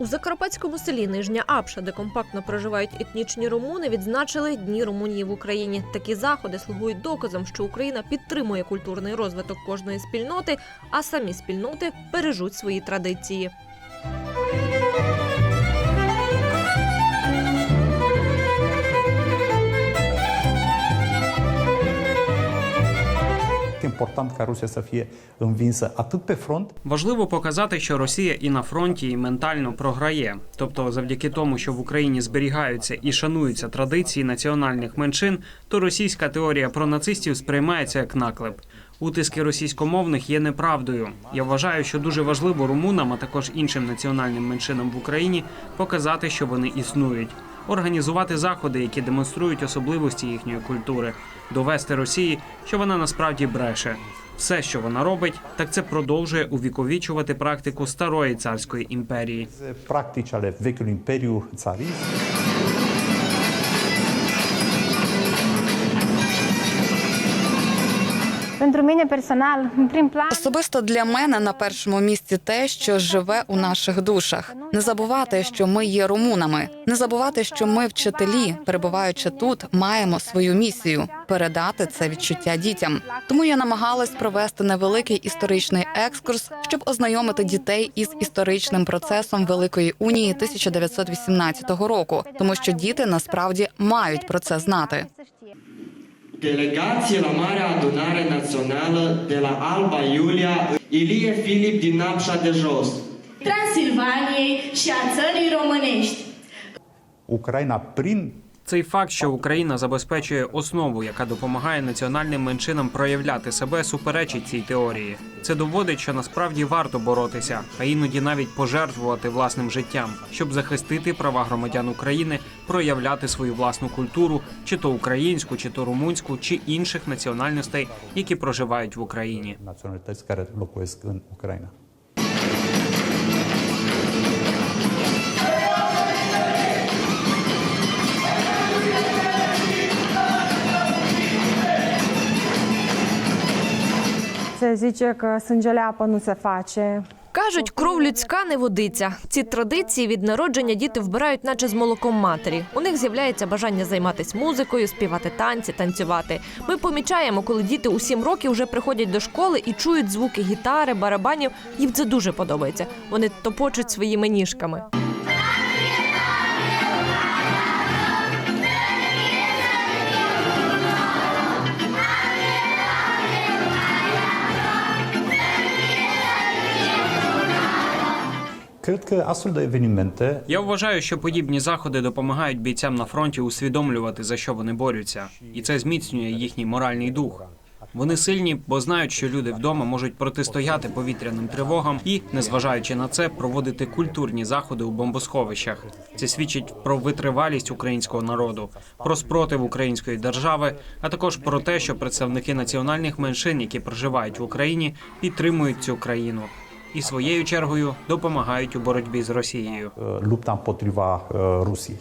У закарпатському селі Нижня Апша, де компактно проживають етнічні румуни, відзначили Дні Румунії в Україні. Такі заходи слугують доказом, що Україна підтримує культурний розвиток кожної спільноти, а самі спільноти бережуть свої традиції. Important ca Rusia să fie învinsă atât pe front, Важливо показати, що Росія і на фронті, і ментально програє. Тобто, завдяки тому, що в Україні зберігаються і шануються традиції національних меншин, то російська теорія про нацистів сприймається як наклеп. Утиски російськомовних є неправдою. Я вважаю, що дуже важливо румунам, а також іншим національним меншинам в Україні показати, що вони існують, організувати заходи, які демонструють особливості їхньої культури, довести Росії, що вона насправді бреше. Все, що вона робить, так це продовжує увіковічувати практику старої царської імперії. Практичале ale імперію imperiu Особисто для мене на першому місці те, що живе у наших душах. Не забувати, що ми є румунами, не забувати, що ми, вчителі, перебуваючи тут, маємо свою місію передати це відчуття дітям. Тому я намагалась провести невеликий історичний екскурс, щоб ознайомити дітей із історичним процесом Великої унії 1918 року, тому що діти насправді мають про це знати. Să știe. Delegație la Marea Adunare Națională de la Alba Iulia, Ilie Filip din Napșa de Jos. Transilvaniei și a țării românești. Ucraina, prin Цей факт, що Україна забезпечує основу, яка допомагає національним меншинам проявляти себе, суперечить цій теорії. Це доводить, що насправді варто боротися, а іноді навіть пожертвувати власним життям, щоб захистити права громадян України, проявляти свою власну культуру, чи то українську, чи то румунську, чи інших національностей, які проживають в Україні. naționalități care Se zice că sângele apă nu. Кажуть, кров людська не водиться. Ці традиції від народження діти вбирають, наче з молоком матері. У них з'являється бажання займатися музикою, співати танці, танцювати. Ми помічаємо, коли діти у сім років вже приходять до школи і чують звуки гітари, барабанів. Їм це дуже подобається. Вони топочуть своїми ніжками. Я вважаю, що подібні заходи допомагають бійцям на фронті усвідомлювати за що вони борються, і це зміцнює їхній моральний дух. Вони сильні, бо знають, що люди вдома можуть протистояти повітряним тривогам і, незважаючи на це, проводити культурні заходи у бомбосховищах. Це свідчить про витривалість українського народу, про спротив української держави, а також про те, що представники національних меншин, які проживають в Україні, підтримують цю країну і своєю чергою допомагають у боротьбі з Росією. uh, lupta împotriva uh, Rusiei.